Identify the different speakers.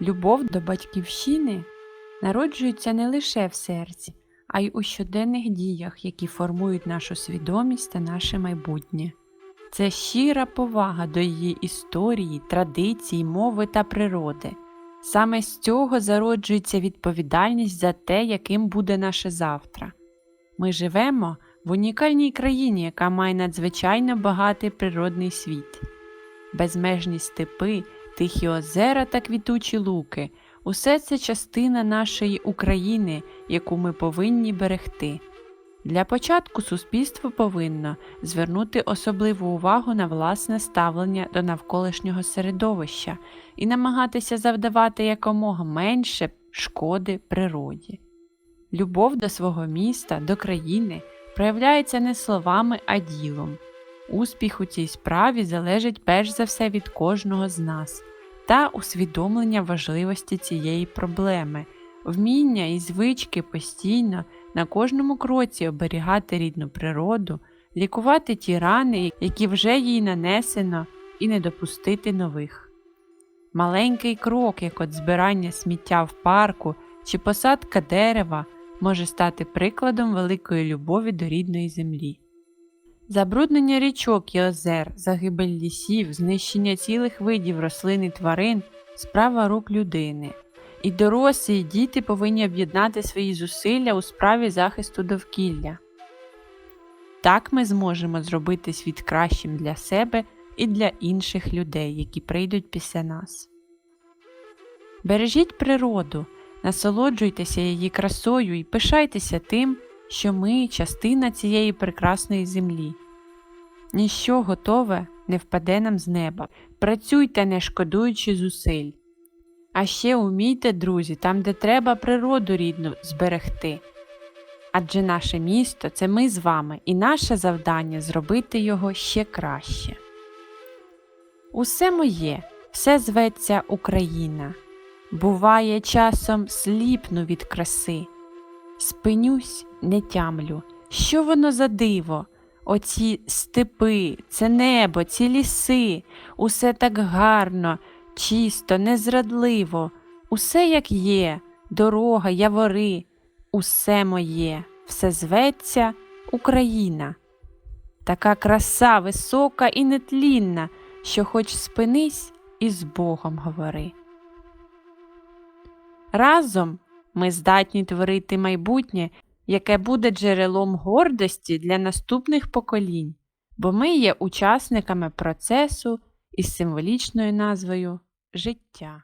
Speaker 1: Любов до батьківщини народжується не лише в серці, а й у щоденних діях, які формують нашу свідомість та наше майбутнє. Це щира повага до її історії, традицій, мови та природи. Саме з цього зароджується відповідальність за те, яким буде наше завтра. Ми живемо в унікальній країні, яка має надзвичайно багатий природний світ. Безмежні степи, тихі озера та квітучі луки усе це частина нашої України, яку ми повинні берегти. Для початку суспільство повинно звернути особливу увагу на власне ставлення до навколишнього середовища і намагатися завдавати якомога менше шкоди природі. Любов до свого міста, до країни проявляється не словами, а ділом. Успіх у цій справі залежить перш за все від кожного з нас та усвідомлення важливості цієї проблеми, вміння і звички постійно на кожному кроці оберігати рідну природу, лікувати ті рани, які вже їй нанесено, і не допустити нових. Маленький крок, як от збирання сміття в парку чи посадка дерева, може стати прикладом великої любові до рідної землі. Забруднення річок і озер, загибель лісів, знищення цілих видів рослин і тварин справа рук людини. І дорослі, і діти повинні об'єднати свої зусилля у справі захисту довкілля. Так ми зможемо зробити світ кращим для себе і для інших людей, які прийдуть після нас. Бережіть природу, насолоджуйтеся її красою і пишайтеся тим, що ми частина цієї прекрасної землі. Ніщо готове не впаде нам з неба. Працюйте, не шкодуючи зусиль. А ще умійте, друзі, там, де треба природу рідну зберегти. Адже наше місто це ми з вами, і наше завдання зробити його ще краще. Усе моє, все зветься Україна. Буває, часом сліпну від краси. Спинюсь, не тямлю, що воно за диво? Оці степи, це небо, ці ліси, усе так гарно, чисто, незрадливо, усе як є, дорога, явори, усе моє, все зветься Україна. Така краса висока і нетлінна, що хоч спинись і з Богом говори. Разом ми здатні творити майбутнє, яке буде джерелом гордості для наступних поколінь, бо ми є учасниками процесу із символічною назвою життя.